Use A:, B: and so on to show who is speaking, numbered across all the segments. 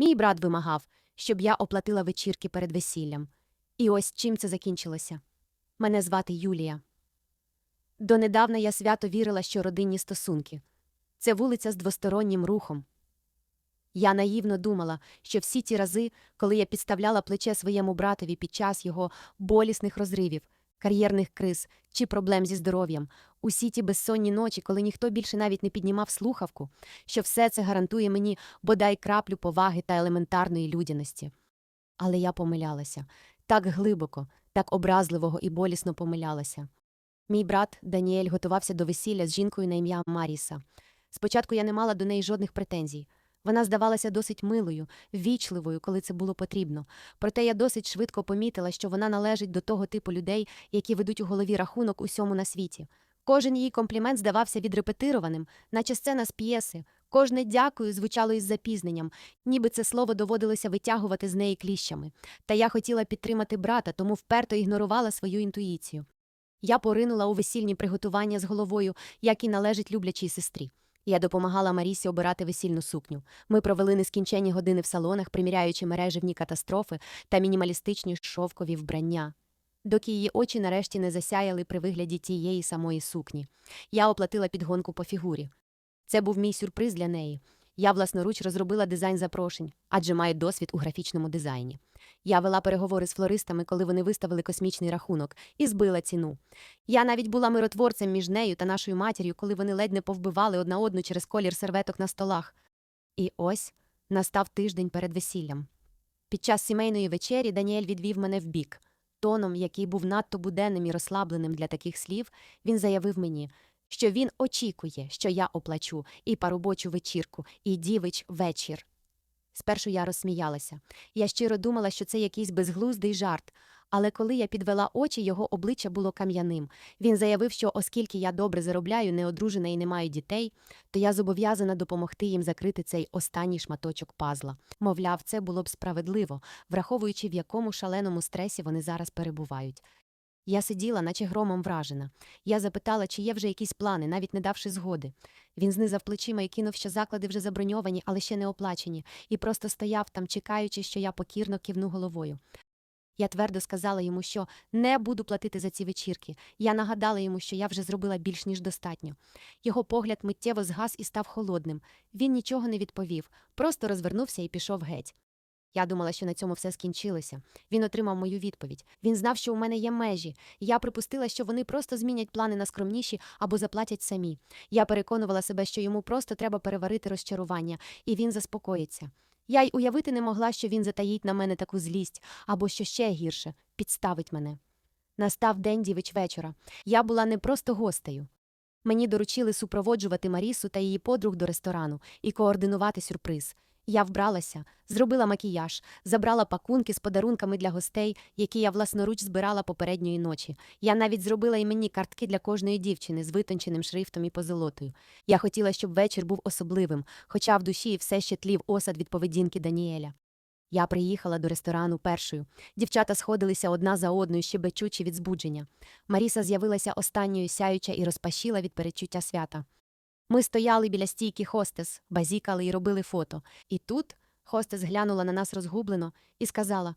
A: Мій брат вимагав, щоб я оплатила вечірки перед весіллям. І ось чим це закінчилося. Мене звати Юлія. Донедавна я свято вірила, що родинні стосунки це вулиця з двостороннім рухом. Я наївно думала, що всі ті рази, коли я підставляла плече своєму братові під час його болісних розривів, кар'єрних криз чи проблем зі здоров'ям, усі ті безсонні ночі, коли ніхто більше навіть не піднімав слухавку, що все це гарантує мені бодай краплю поваги та елементарної людяності. Але я помилялася так глибоко, так образливого і болісно помилялася. Мій брат Даніель готувався до весілля з жінкою на ім'я Маріса. Спочатку я не мала до неї жодних претензій. Вона здавалася досить милою, ввічливою, коли це було потрібно. Проте я досить швидко помітила, що вона належить до того типу людей, які ведуть у голові рахунок усьому на світі. Кожен її комплімент здавався відрепетированим, наче сцена з п'єси. Кожне дякую звучало із запізненням, ніби це слово доводилося витягувати з неї кліщами. Та я хотіла підтримати брата, тому вперто ігнорувала свою інтуїцію. Я поринула у весільні приготування з головою, як і належить люблячій сестрі. Я допомагала Марісі обирати весільну сукню. Ми провели нескінченні години в салонах, приміряючи мережевні катастрофи та мінімалістичні шовкові вбрання. Доки її очі нарешті не засяяли при вигляді тієї самої сукні. Я оплатила підгонку по фігурі. Це був мій сюрприз для неї. Я власноруч розробила дизайн запрошень, адже маю досвід у графічному дизайні. Я вела переговори з флористами, коли вони виставили космічний рахунок, і збила ціну. Я навіть була миротворцем між нею та нашою матір'ю, коли вони ледь не повбивали одна одну через колір серветок на столах. І ось настав тиждень перед весіллям. Під час сімейної вечері Даніель відвів мене вбік. Тоном, який був надто буденним і розслабленим для таких слів, він заявив мені, що він очікує, що я оплачу і парубочу вечірку, і дівич вечір. Спершу я розсміялася. Я щиро думала, що це якийсь безглуздий жарт. Але коли я підвела очі, його обличчя було кам'яним. Він заявив, що оскільки я добре заробляю, не одружена і не маю дітей, то я зобов'язана допомогти їм закрити цей останній шматочок пазла. Мовляв, це було б справедливо, враховуючи, в якому шаленому стресі вони зараз перебувають. Я сиділа, наче громом вражена. Я запитала, чи є вже якісь плани, навіть не давши згоди. Він знизав плечима і кинув, що заклади вже заброньовані, але ще не оплачені, і просто стояв там, чекаючи, що я покірно кивну головою. Я твердо сказала йому, що не буду платити за ці вечірки. Я нагадала йому, що я вже зробила більш ніж достатньо. Його погляд миттєво згас і став холодним. Він нічого не відповів, просто розвернувся і пішов геть. Я думала, що на цьому все скінчилося. Він отримав мою відповідь. Він знав, що у мене є межі. Я припустила, що вони просто змінять плани на скромніші або заплатять самі. Я переконувала себе, що йому просто треба переварити розчарування, і він заспокоїться. Я й уявити не могла, що він затаїть на мене таку злість, або що ще гірше підставить мене. Настав день дівич вечора. Я була не просто гостею. Мені доручили супроводжувати Марісу та її подруг до ресторану і координувати сюрприз. Я вбралася, зробила макіяж, забрала пакунки з подарунками для гостей, які я власноруч збирала попередньої ночі. Я навіть зробила іменні картки для кожної дівчини з витонченим шрифтом і позолотою. Я хотіла, щоб вечір був особливим, хоча в душі все ще тлів осад від поведінки Даніеля. Я приїхала до ресторану першою. Дівчата сходилися одна за одною, щебечучи від збудження. Маріса з'явилася останньою сяюча і розпашіла від перечуття свята. Ми стояли біля стійки хостес, базікали і робили фото. І тут хостес глянула на нас розгублено і сказала: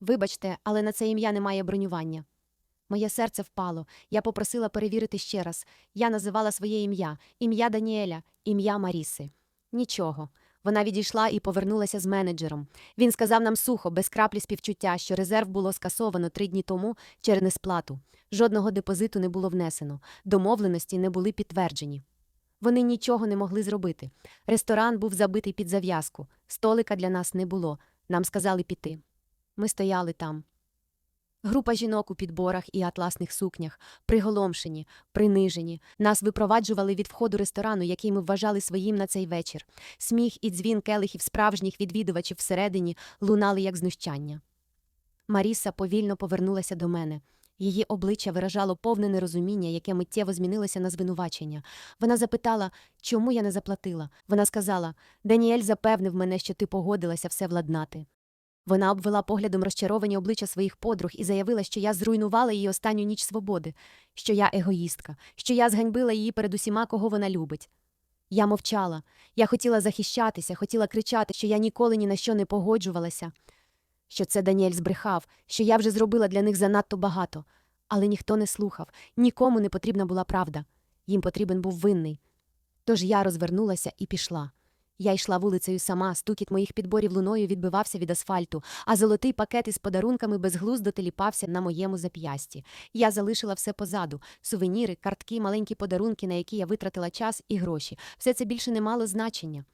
A: Вибачте, але на це ім'я немає бронювання. Моє серце впало. Я попросила перевірити ще раз. Я називала своє ім'я, ім'я Даніеля, ім'я Маріси. Нічого. Вона відійшла і повернулася з менеджером. Він сказав нам сухо, без краплі співчуття, що резерв було скасовано три дні тому через несплату. Жодного депозиту не було внесено, домовленості не були підтверджені. Вони нічого не могли зробити. Ресторан був забитий під зав'язку, столика для нас не було. Нам сказали піти. Ми стояли там. Група жінок у підборах і атласних сукнях, приголомшені, принижені. Нас випроваджували від входу ресторану, який ми вважали своїм на цей вечір. Сміх і дзвін келихів справжніх відвідувачів всередині лунали як знущання. Маріса повільно повернулася до мене. Її обличчя виражало повне нерозуміння, яке миттєво змінилося на звинувачення. Вона запитала, чому я не заплатила. Вона сказала: Даніель запевнив мене, що ти погодилася все владнати. Вона обвела поглядом розчаровані обличчя своїх подруг і заявила, що я зруйнувала її останню ніч свободи, що я егоїстка, що я зганьбила її перед усіма, кого вона любить. Я мовчала. Я хотіла захищатися, хотіла кричати, що я ніколи ні на що не погоджувалася, що це Даніель збрехав, що я вже зробила для них занадто багато. Але ніхто не слухав, нікому не потрібна була правда. Їм потрібен був винний. Тож я розвернулася і пішла. Я йшла вулицею сама, стукіт моїх підборів луною відбивався від асфальту, а золотий пакет із подарунками безглуздо теліпався на моєму зап'ясті. Я залишила все позаду: сувеніри, картки, маленькі подарунки, на які я витратила час і гроші. Все це більше не мало значення.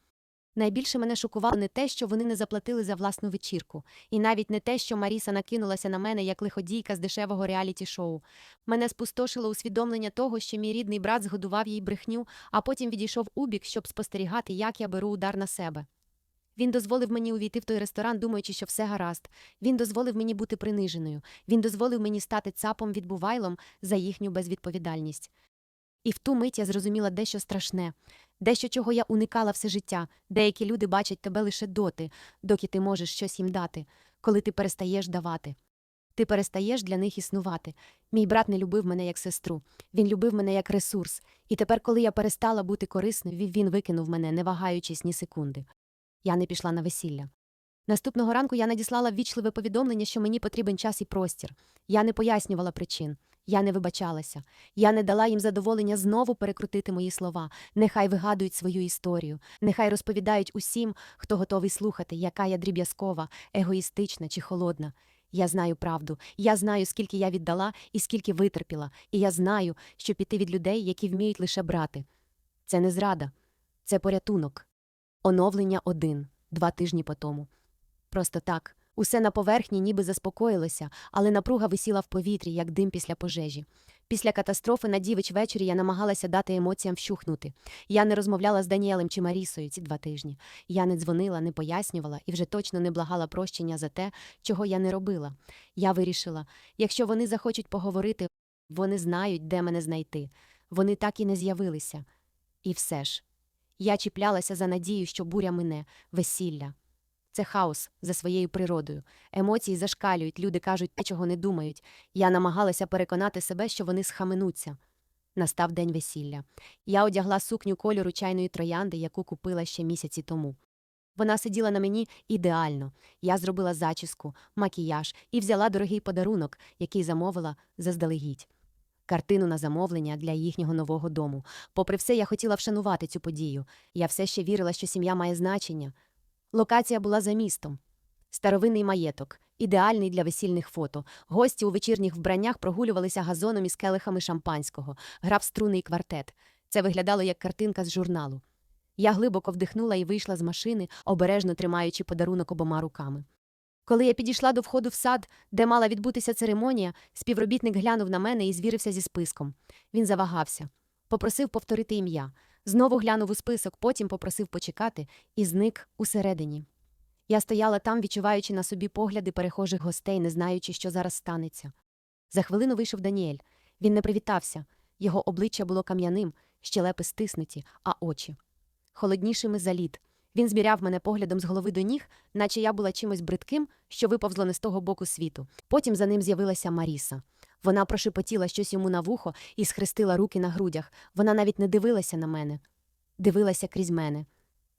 A: Найбільше мене шокувало не те, що вони не заплатили за власну вечірку, і навіть не те, що Маріса накинулася на мене як лиходійка з дешевого реаліті-шоу. Мене спустошило усвідомлення того, що мій рідний брат згодував їй брехню, а потім відійшов убік, щоб спостерігати, як я беру удар на себе. Він дозволив мені увійти в той ресторан, думаючи, що все гаразд. Він дозволив мені бути приниженою. Він дозволив мені стати цапом відбувайлом за їхню безвідповідальність. І в ту мить я зрозуміла дещо страшне, дещо, чого я уникала все життя. Деякі люди бачать тебе лише доти, доки ти можеш щось їм дати, коли ти перестаєш давати. Ти перестаєш для них існувати. Мій брат не любив мене як сестру, він любив мене як ресурс, і тепер, коли я перестала бути корисною, він викинув мене, не вагаючись ні секунди. Я не пішла на весілля. Наступного ранку я надіслала ввічливе повідомлення, що мені потрібен час і простір. Я не пояснювала причин. Я не вибачалася. Я не дала їм задоволення знову перекрутити мої слова. Нехай вигадують свою історію, нехай розповідають усім, хто готовий слухати, яка я дріб'язкова, егоїстична чи холодна. Я знаю правду, я знаю, скільки я віддала і скільки витерпіла, і я знаю, що піти від людей, які вміють лише брати. Це не зрада, це порятунок. Оновлення один, два тижні по тому. Просто так. Усе на поверхні ніби заспокоїлося, але напруга висіла в повітрі, як дим після пожежі. Після катастрофи на дівич ввечері я намагалася дати емоціям вщухнути. Я не розмовляла з Даніелем чи Марісою ці два тижні. Я не дзвонила, не пояснювала і вже точно не благала прощення за те, чого я не робила. Я вирішила, якщо вони захочуть поговорити, вони знають, де мене знайти. Вони так і не з'явилися. І все ж. Я чіплялася за надію, що буря мине, весілля. Це хаос за своєю природою. Емоції зашкалюють, люди кажуть те, чого не думають. Я намагалася переконати себе, що вони схаменуться. Настав день весілля. Я одягла сукню кольору чайної троянди, яку купила ще місяці тому. Вона сиділа на мені ідеально. Я зробила зачіску, макіяж і взяла дорогий подарунок, який замовила заздалегідь. Картину на замовлення для їхнього нового дому. Попри все, я хотіла вшанувати цю подію. Я все ще вірила, що сім'я має значення. Локація була за містом. Старовинний маєток, ідеальний для весільних фото. Гості у вечірніх вбраннях прогулювалися газоном із келихами шампанського, грав струнний квартет. Це виглядало як картинка з журналу. Я глибоко вдихнула і вийшла з машини, обережно тримаючи подарунок обома руками. Коли я підійшла до входу в сад, де мала відбутися церемонія, співробітник глянув на мене і звірився зі списком. Він завагався, попросив повторити ім'я. Знову глянув у список, потім попросив почекати і зник усередині. Я стояла там, відчуваючи на собі погляди перехожих гостей, не знаючи, що зараз станеться. За хвилину вийшов Даніель. Він не привітався. Його обличчя було кам'яним, щелепи стиснуті, а очі холоднішими за лід. Він зміряв мене поглядом з голови до ніг, наче я була чимось бридким, що виповзло не з того боку світу. Потім за ним з'явилася Маріса. Вона прошепотіла щось йому на вухо і схрестила руки на грудях. Вона навіть не дивилася на мене, дивилася крізь мене.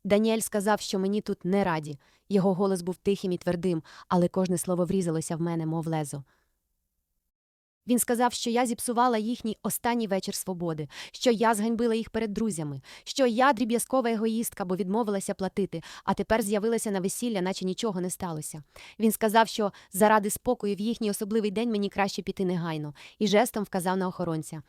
A: Даніель сказав, що мені тут не раді. Його голос був тихим і твердим, але кожне слово врізалося в мене, мов лезо. Він сказав, що я зіпсувала їхній останній вечір свободи, що я зганьбила їх перед друзями, що я дріб'язкова егоїстка, бо відмовилася платити, а тепер з'явилася на весілля, наче нічого не сталося. Він сказав, що заради спокою в їхній особливий день мені краще піти негайно, і жестом вказав на охоронця.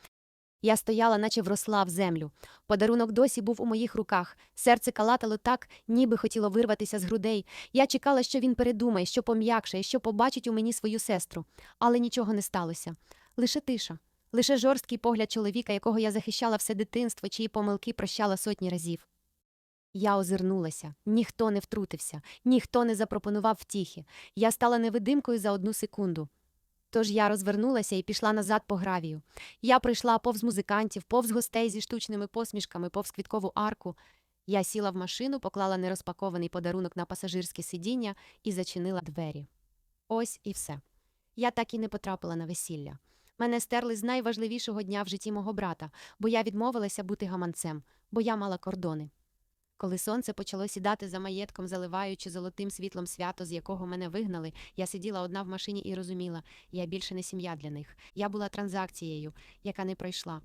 A: Я стояла, наче вросла в землю. Подарунок досі був у моїх руках. Серце калатало так, ніби хотіло вирватися з грудей. Я чекала, що він передумає, що пом'якшає, що побачить у мені свою сестру. Але нічого не сталося. Лише тиша, лише жорсткий погляд чоловіка, якого я захищала все дитинство, чиї помилки прощала сотні разів. Я озирнулася, ніхто не втрутився, ніхто не запропонував втіхи. Я стала невидимкою за одну секунду. Тож я розвернулася і пішла назад по гравію. Я прийшла повз музикантів, повз гостей зі штучними посмішками, повз квіткову арку. Я сіла в машину, поклала нерозпакований подарунок на пасажирське сидіння і зачинила двері. Ось і все. Я так і не потрапила на весілля. Мене стерли з найважливішого дня в житті мого брата, бо я відмовилася бути гаманцем, бо я мала кордони. Коли сонце почало сідати за маєтком, заливаючи золотим світлом свято, з якого мене вигнали, я сиділа одна в машині і розуміла, я більше не сім'я для них. Я була транзакцією, яка не пройшла.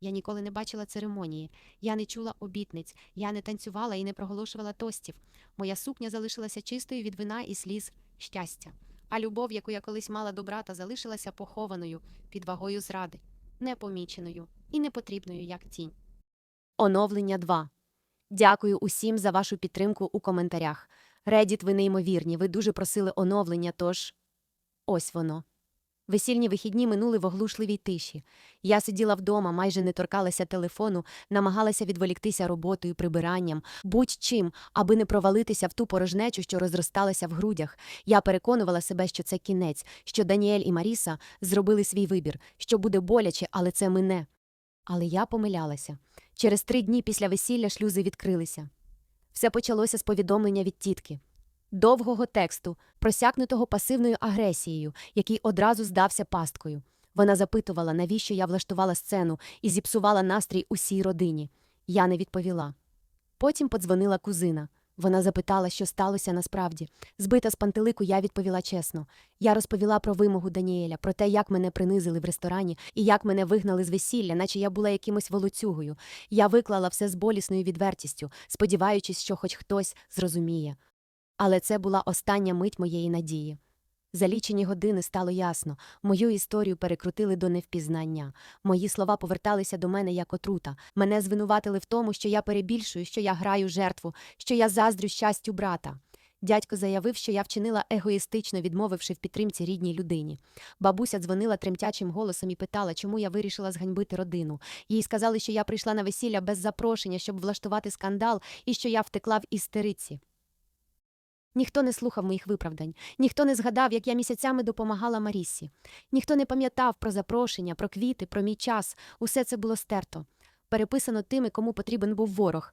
A: Я ніколи не бачила церемонії, я не чула обітниць, я не танцювала і не проголошувала тостів. Моя сукня залишилася чистою від вина і сліз щастя. А любов, яку я колись мала до брата, залишилася похованою під вагою зради, непоміченою і непотрібною, як тінь. Оновлення 2. Дякую усім за вашу підтримку у коментарях. Редіт, ви неймовірні, ви дуже просили оновлення, тож ось воно. Весільні вихідні минули в оглушливій тиші. Я сиділа вдома, майже не торкалася телефону, намагалася відволіктися роботою, прибиранням, будь-чим, аби не провалитися в ту порожнечу, що розросталася в грудях. Я переконувала себе, що це кінець, що Даніель і Маріса зробили свій вибір, що буде боляче, але це мине. Але я помилялася. Через три дні після весілля шлюзи відкрилися. Все почалося з повідомлення від тітки. Довгого тексту, просякнутого пасивною агресією, який одразу здався пасткою. Вона запитувала, навіщо я влаштувала сцену і зіпсувала настрій усій родині. Я не відповіла. Потім подзвонила кузина. Вона запитала, що сталося насправді. Збита з пантелику, я відповіла чесно. Я розповіла про вимогу Даніеля, про те, як мене принизили в ресторані і як мене вигнали з весілля, наче я була якимось волоцюгою. Я виклала все з болісною відвертістю, сподіваючись, що хоч хтось зрозуміє. Але це була остання мить моєї надії. За лічені години стало ясно, мою історію перекрутили до невпізнання. Мої слова поверталися до мене як отрута. Мене звинуватили в тому, що я перебільшую, що я граю жертву, що я заздрю щастю брата. Дядько заявив, що я вчинила егоїстично, відмовивши в підтримці рідній людині. Бабуся дзвонила тремтячим голосом і питала, чому я вирішила зганьбити родину. Їй сказали, що я прийшла на весілля без запрошення, щоб влаштувати скандал, і що я втекла в істериці. Ніхто не слухав моїх виправдань, ніхто не згадав, як я місяцями допомагала Марісі. Ніхто не пам'ятав про запрошення, про квіти, про мій час. Усе це було стерто, переписано тими, кому потрібен був ворог.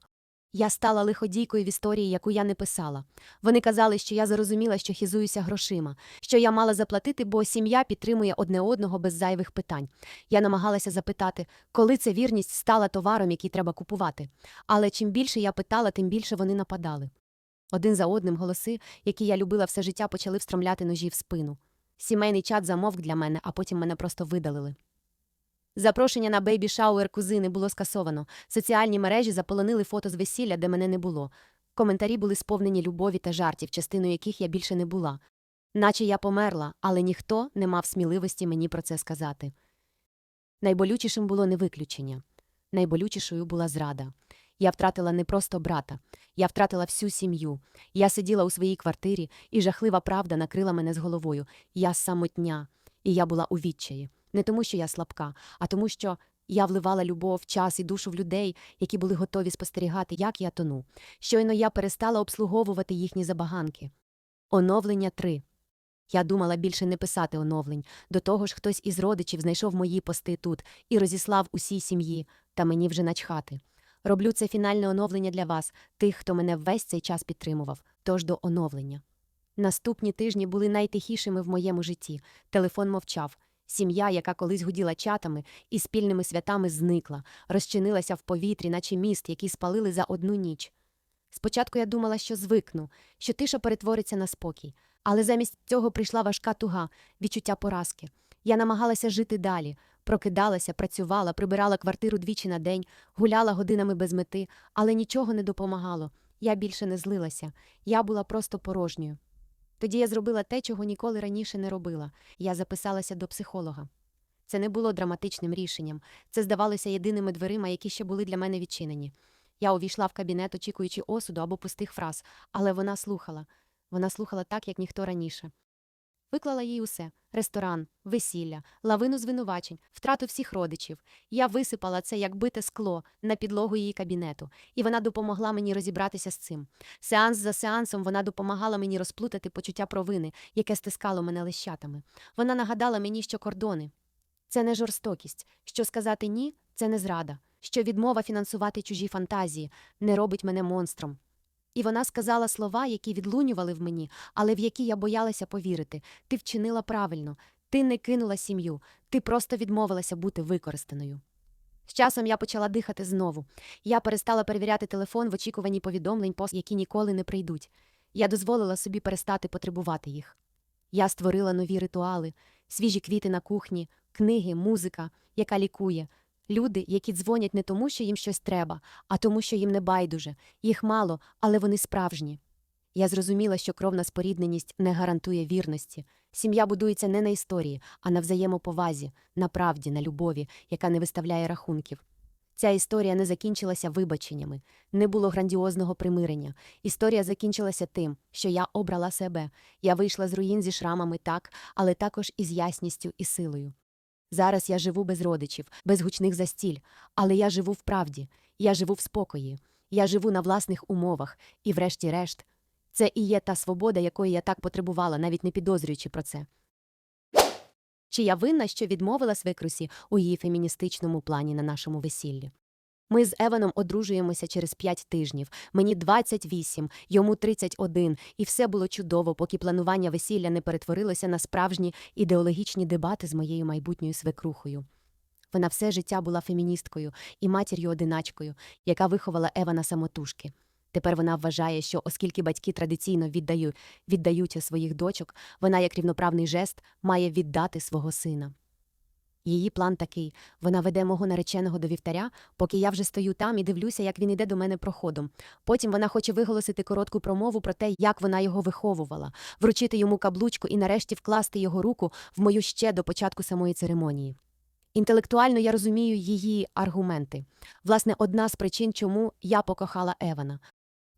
A: Я стала лиходійкою в історії, яку я не писала. Вони казали, що я зрозуміла, що хізуюся грошима, що я мала заплатити, бо сім'я підтримує одне одного без зайвих питань. Я намагалася запитати, коли ця вірність стала товаром, який треба купувати. Але чим більше я питала, тим більше вони нападали. Один за одним голоси, які я любила все життя, почали встромляти ножі в спину. Сімейний чат замовк для мене, а потім мене просто видалили. Запрошення на бейбі шауер кузини було скасовано. Соціальні мережі заполонили фото з весілля, де мене не було. Коментарі були сповнені любові та жартів, частиною яких я більше не була. Наче я померла, але ніхто не мав сміливості мені про це сказати. Найболючішим було не виключення. Найболючішою була зрада. Я втратила не просто брата, я втратила всю сім'ю. Я сиділа у своїй квартирі, і жахлива правда накрила мене з головою. Я самотня, і я була у відчаї. Не тому, що я слабка, а тому, що я вливала любов, час і душу в людей, які були готові спостерігати, як я тону. Щойно я перестала обслуговувати їхні забаганки. Оновлення 3. Я думала більше не писати оновлень. До того ж, хтось із родичів знайшов мої пости тут і розіслав усій сім'ї, та мені вже начхати. Роблю це фінальне оновлення для вас, тих, хто мене весь цей час підтримував, тож до оновлення. Наступні тижні були найтихішими в моєму житті. Телефон мовчав. Сім'я, яка колись гуділа чатами і спільними святами зникла, розчинилася в повітрі, наче міст, який спалили за одну ніч. Спочатку я думала, що звикну, що тиша перетвориться на спокій, але замість цього прийшла важка туга, відчуття поразки. Я намагалася жити далі, прокидалася, працювала, прибирала квартиру двічі на день, гуляла годинами без мети, але нічого не допомагало. Я більше не злилася, я була просто порожньою. Тоді я зробила те, чого ніколи раніше не робила. Я записалася до психолога. Це не було драматичним рішенням, це здавалося єдиними дверима, які ще були для мене відчинені. Я увійшла в кабінет, очікуючи осуду або пустих фраз, але вона слухала. Вона слухала так, як ніхто раніше. Виклала їй усе ресторан, весілля, лавину звинувачень, втрату всіх родичів. Я висипала це як бите скло на підлогу її кабінету, і вона допомогла мені розібратися з цим. Сеанс за сеансом вона допомагала мені розплутати почуття провини, яке стискало мене лищатами. Вона нагадала мені, що кордони це не жорстокість, що сказати ні це не зрада, що відмова фінансувати чужі фантазії не робить мене монстром. І вона сказала слова, які відлунювали в мені, але в які я боялася повірити. Ти вчинила правильно, Ти не кинула сім'ю, ти просто відмовилася бути використаною. З часом я почала дихати знову. Я перестала перевіряти телефон в очікуванні повідомлень, які ніколи не прийдуть. Я дозволила собі перестати потребувати їх. Я створила нові ритуали, свіжі квіти на кухні, книги, музика, яка лікує, люди, які дзвонять не тому, що їм щось треба, а тому, що їм не байдуже. Їх мало, але вони справжні. Я зрозуміла, що кровна спорідненість не гарантує вірності. Сім'я будується не на історії, а на взаємоповазі, на правді, на любові, яка не виставляє рахунків. Ця історія не закінчилася вибаченнями, не було грандіозного примирення. Історія закінчилася тим, що я обрала себе. Я вийшла з руїн зі шрамами так, але також із ясністю і силою. Зараз я живу без родичів, без гучних застіль, але я живу в правді, я живу в спокої, я живу на власних умовах, і, врешті-решт, це і є та свобода, якої я так потребувала, навіть не підозрюючи про це. Чи я винна, що відмовила свекрусі у її феміністичному плані на нашому весіллі? Ми з Еваном одружуємося через п'ять тижнів. Мені 28, йому 31, і все було чудово, поки планування весілля не перетворилося на справжні ідеологічні дебати з моєю майбутньою свекрухою. Вона все життя була феміністкою і матір'ю-одиначкою, яка виховала Евана самотужки. Тепер вона вважає, що оскільки батьки традиційно віддаю, віддають своїх дочок, вона, як рівноправний жест, має віддати свого сина. Її план такий вона веде мого нареченого до вівтаря, поки я вже стою там і дивлюся, як він іде до мене проходом. Потім вона хоче виголосити коротку промову про те, як вона його виховувала, вручити йому каблучку і нарешті вкласти його руку в мою ще до початку самої церемонії. Інтелектуально я розумію її аргументи. Власне, одна з причин, чому я покохала Евана.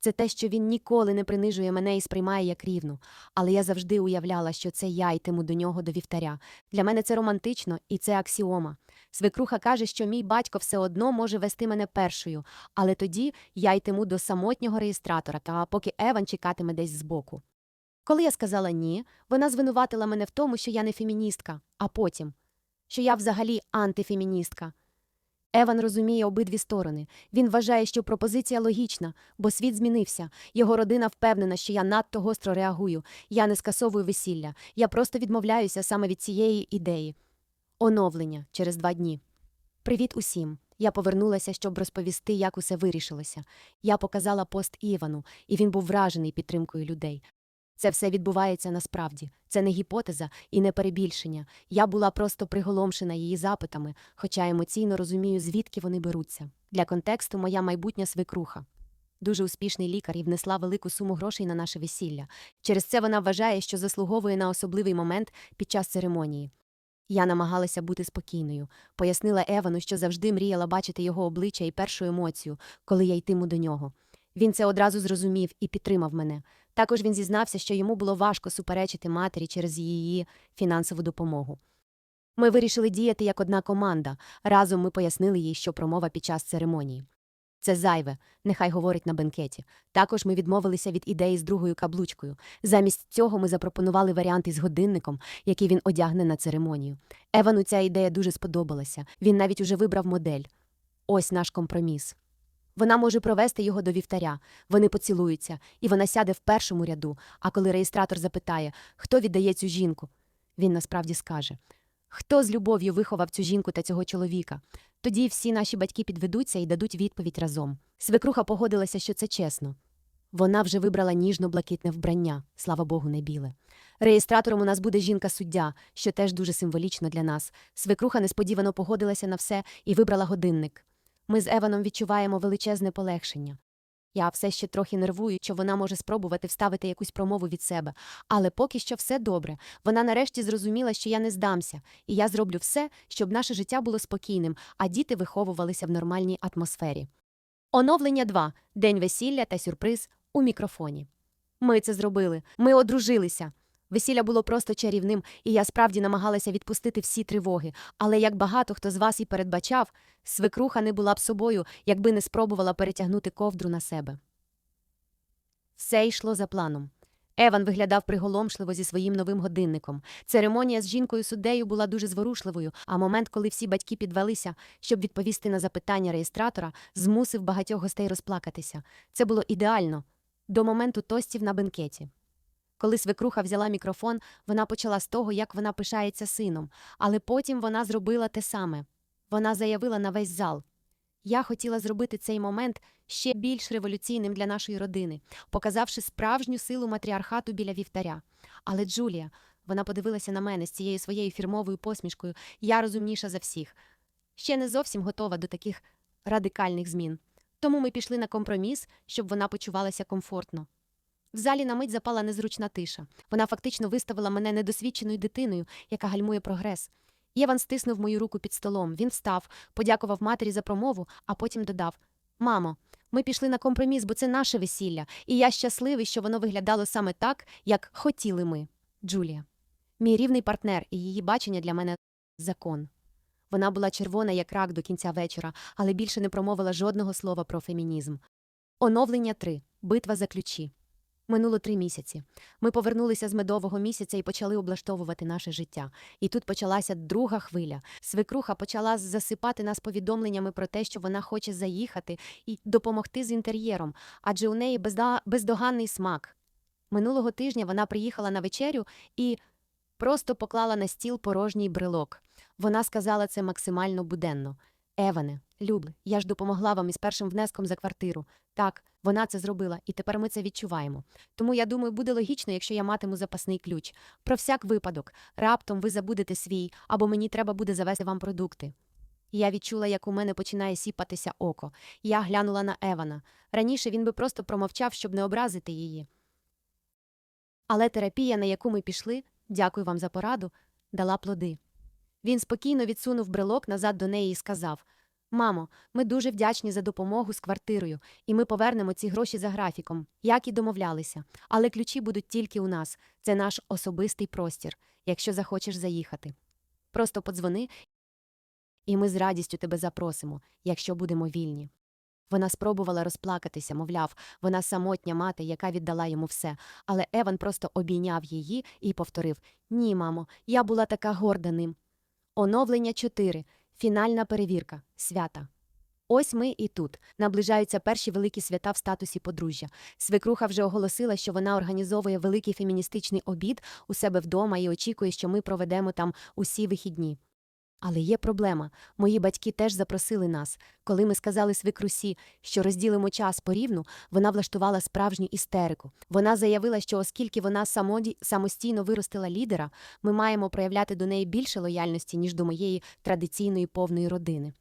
A: Це те, що він ніколи не принижує мене і сприймає як рівну, але я завжди уявляла, що це я йтиму до нього до вівтаря. Для мене це романтично і це аксіома. Свекруха каже, що мій батько все одно може вести мене першою, але тоді я йтиму до самотнього реєстратора, та поки Еван чекатиме десь збоку. Коли я сказала ні, вона звинуватила мене в тому, що я не феміністка, а потім, що я взагалі антифеміністка. Еван розуміє обидві сторони. Він вважає, що пропозиція логічна, бо світ змінився. Його родина впевнена, що я надто гостро реагую. Я не скасовую весілля. Я просто відмовляюся саме від цієї ідеї. Оновлення через два дні. Привіт усім. Я повернулася, щоб розповісти, як усе вирішилося. Я показала пост Івану, і він був вражений підтримкою людей. Це все відбувається насправді. Це не гіпотеза і не перебільшення. Я була просто приголомшена її запитами, хоча емоційно розумію, звідки вони беруться. Для контексту моя майбутня свекруха. Дуже успішний лікар і внесла велику суму грошей на наше весілля. Через це вона вважає, що заслуговує на особливий момент під час церемонії. Я намагалася бути спокійною, пояснила Евану, що завжди мріяла бачити його обличчя і першу емоцію, коли я йтиму до нього. Він це одразу зрозумів і підтримав мене. Також він зізнався, що йому було важко суперечити матері через її фінансову допомогу. Ми вирішили діяти як одна команда. Разом ми пояснили їй, що промова під час церемонії. Це зайве, нехай говорить на бенкеті. Також ми відмовилися від ідеї з другою каблучкою. Замість цього ми запропонували варіант із годинником, який він одягне на церемонію. Евану ця ідея дуже сподобалася. Він навіть уже вибрав модель. Ось наш компроміс. Вона може провести його до вівтаря. Вони поцілуються, і вона сяде в першому ряду. А коли реєстратор запитає, хто віддає цю жінку, він насправді скаже хто з любов'ю виховав цю жінку та цього чоловіка. Тоді всі наші батьки підведуться і дадуть відповідь разом. Свекруха погодилася, що це чесно. Вона вже вибрала ніжно-блакитне вбрання, слава Богу, не біле. Реєстратором у нас буде жінка-суддя, що теж дуже символічно для нас. Свекруха несподівано погодилася на все і вибрала годинник. Ми з Еваном відчуваємо величезне полегшення. Я все ще трохи нервую, що вона може спробувати вставити якусь промову від себе, але поки що все добре. Вона нарешті зрозуміла, що я не здамся, і я зроблю все, щоб наше життя було спокійним, а діти виховувалися в нормальній атмосфері. Оновлення 2. День весілля та сюрприз у мікрофоні. Ми це зробили. Ми одружилися. Весілля було просто чарівним, і я справді намагалася відпустити всі тривоги. Але як багато хто з вас і передбачав, свекруха не була б собою, якби не спробувала перетягнути ковдру на себе. Все йшло за планом. Еван виглядав приголомшливо зі своїм новим годинником. Церемонія з жінкою суддею була дуже зворушливою, а момент, коли всі батьки підвелися, щоб відповісти на запитання реєстратора, змусив багатьох гостей розплакатися. Це було ідеально до моменту тостів на бенкеті. Коли свекруха взяла мікрофон, вона почала з того, як вона пишається сином, але потім вона зробила те саме. Вона заявила на весь зал. Я хотіла зробити цей момент ще більш революційним для нашої родини, показавши справжню силу матріархату біля вівтаря. Але Джулія, вона подивилася на мене з цією своєю фірмовою посмішкою. Я розумніша за всіх. Ще не зовсім готова до таких радикальних змін. Тому ми пішли на компроміс, щоб вона почувалася комфортно. В залі на мить запала незручна тиша. Вона фактично виставила мене недосвідченою дитиною, яка гальмує прогрес. Єван стиснув мою руку під столом. Він встав, подякував матері за промову, а потім додав: Мамо, ми пішли на компроміс, бо це наше весілля, і я щасливий, що воно виглядало саме так, як хотіли ми. Джулія. Мій рівний партнер і її бачення для мене закон. Вона була червона, як рак до кінця вечора, але більше не промовила жодного слова про фемінізм. Оновлення 3. Битва за ключі. Минуло три місяці. Ми повернулися з медового місяця і почали облаштовувати наше життя. І тут почалася друга хвиля. Свекруха почала засипати нас повідомленнями про те, що вона хоче заїхати і допомогти з інтер'єром, адже у неї бездоганний смак. Минулого тижня вона приїхала на вечерю і просто поклала на стіл порожній брелок. Вона сказала це максимально буденно. Еване, Люб, я ж допомогла вам із першим внеском за квартиру. Так, вона це зробила, і тепер ми це відчуваємо. Тому я думаю, буде логічно, якщо я матиму запасний ключ. Про всяк випадок, раптом ви забудете свій, або мені треба буде завести вам продукти. Я відчула, як у мене починає сіпатися око. Я глянула на Евана. Раніше він би просто промовчав, щоб не образити її. Але терапія, на яку ми пішли, дякую вам за пораду, дала плоди. Він спокійно відсунув брелок назад до неї і сказав: Мамо, ми дуже вдячні за допомогу з квартирою, і ми повернемо ці гроші за графіком, як і домовлялися. Але ключі будуть тільки у нас. Це наш особистий простір, якщо захочеш заїхати. Просто подзвони, і ми з радістю тебе запросимо, якщо будемо вільні. Вона спробувала розплакатися, мовляв, вона самотня мати, яка віддала йому все. Але Еван просто обійняв її і повторив: Ні, мамо, я була така горда ним. Оновлення 4. Фінальна перевірка. Свята. Ось ми і тут. Наближаються перші великі свята в статусі подружжя. Свекруха вже оголосила, що вона організовує великий феміністичний обід у себе вдома і очікує, що ми проведемо там усі вихідні. Але є проблема. Мої батьки теж запросили нас. Коли ми сказали свикрусі, що розділимо час порівну, вона влаштувала справжню істерику. Вона заявила, що оскільки вона самоді... самостійно виростила лідера, ми маємо проявляти до неї більше лояльності, ніж до моєї традиційної повної родини.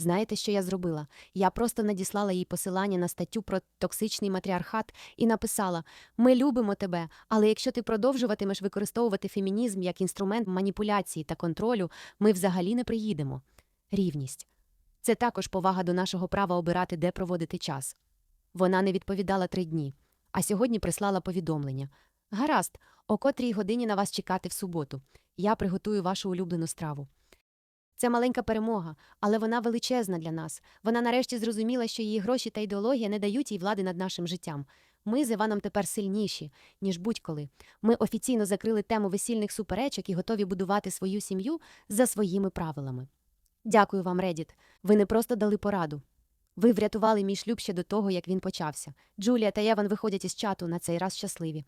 A: Знаєте, що я зробила? Я просто надіслала їй посилання на статтю про токсичний матріархат і написала: Ми любимо тебе, але якщо ти продовжуватимеш використовувати фемінізм як інструмент маніпуляції та контролю, ми взагалі не приїдемо. Рівність. Це також повага до нашого права обирати, де проводити час. Вона не відповідала три дні, а сьогодні прислала повідомлення. Гаразд, о котрій годині на вас чекати в суботу. Я приготую вашу улюблену страву. Це маленька перемога, але вона величезна для нас. Вона нарешті зрозуміла, що її гроші та ідеологія не дають їй влади над нашим життям. Ми з Іваном тепер сильніші, ніж будь-коли. Ми офіційно закрили тему весільних суперечок і готові будувати свою сім'ю за своїми правилами. Дякую вам, Редіт. Ви не просто дали пораду. Ви врятували мій шлюб ще до того, як він почався. Джулія та Єван виходять із чату на цей раз щасливі.